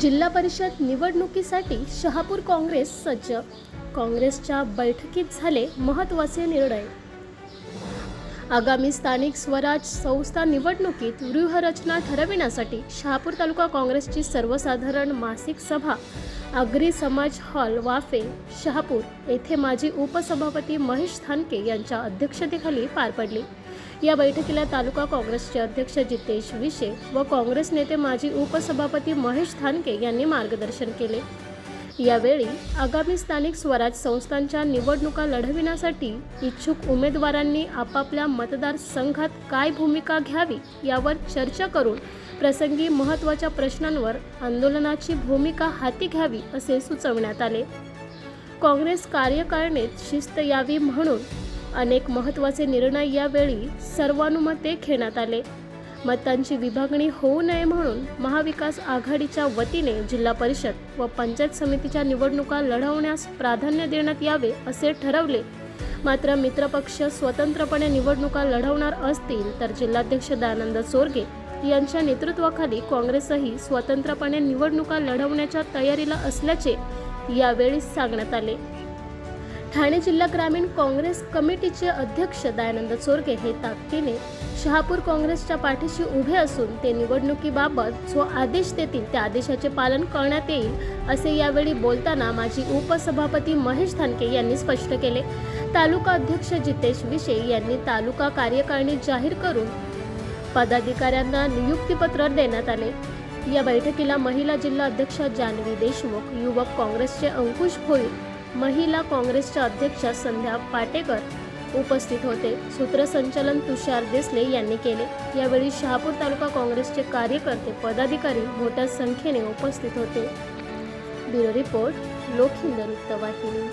जिल्हा परिषद निवडणुकीसाठी शहापूर काँग्रेस सज्ज. काँग्रेसच्या बैठकीत झाले महत्त्वाचे निर्णय. आगामी स्थानिक स्वराज संस्था निवडणुकीत व्यूहरचना ठरविण्यासाठी शहापूर तालुका काँग्रेसची सर्वसाधारण मासिक सभा आगरी समाज हॉल वाफे शहापूर येथे माजी उपसभापती महेश थानके यांच्या अध्यक्षतेखाली पार पडली. या बैठकीला तालुका काँग्रेसचे अध्यक्ष जितेश विशे व काँग्रेस नेते माजी उपसभापती महेश थानके यांनी मार्गदर्शन केले. यावेळी आगामी स्थानिक स्वराज संस्थांच्या निवडणुका लढविण्यासाठी इच्छुक उमेदवारांनी आपापल्या मतदारसंघात काय भूमिका घ्यावी यावर चर्चा करून प्रसंगी महत्त्वाच्या प्रश्नांवर आंदोलनाची भूमिका हाती घ्यावी असे सुचवण्यात आले. काँग्रेस कार्यकारिणीत शिस्त यावी म्हणून अनेक महत्त्वाचे निर्णय यावेळी सर्वानुमते घेण्यात आले. मतांची विभागणी होऊ नये म्हणून महाविकास आघाडीच्या वतीने जिल्हा परिषद व पंचायत समितीच्या निवडणुका लढवण्यास प्राधान्य देण्यात यावे असे ठरवले. मात्र मित्रपक्ष स्वतंत्रपणे निवडणुका लढवणार असतील तर जिल्हाध्यक्ष दयानंद चोरगे यांच्या नेतृत्वाखाली काँग्रेसही स्वतंत्रपणे निवडणुका लढवण्याच्या तयारीला असल्याचे यावेळी सांगण्यात आले. ठाणे जिल्हा ग्रामीण काँग्रेस कमिटीचे अध्यक्ष दयानंद चोरगे हे ताकदीने शहापूर काँग्रेसच्या पाठीशी उभे असून ते निवडणुकीबाबत जो आदेश देतील त्या आदेशाचे पालन करण्यात येईल असे यावेळी बोलताना माजी उपसभापती महेश थानके यांनी स्पष्ट केले. तालुका अध्यक्ष जितेश विशे यांनी तालुका कार्यकारिणी जाहीर करून पदाधिकाऱ्यांना नियुक्तीपत्र देण्यात आले. या बैठकीला महिला जिल्हा अध्यक्षा जानवी देशमुख युवक काँग्रेसचे अंकुश भोईर महिला काँग्रेसच्या अध्यक्षा संध्या पाटेकर उपस्थित होते. सूत्रसंचालन तुषार देसले यांनी केले. यावेळी शहापूर तालुका काँग्रेसचे कार्यकर्ते पदाधिकारी मोठ्या संख्येने उपस्थित होते. ब्युरो रिपोर्ट लोकहिंद वृत्तवाहिनी.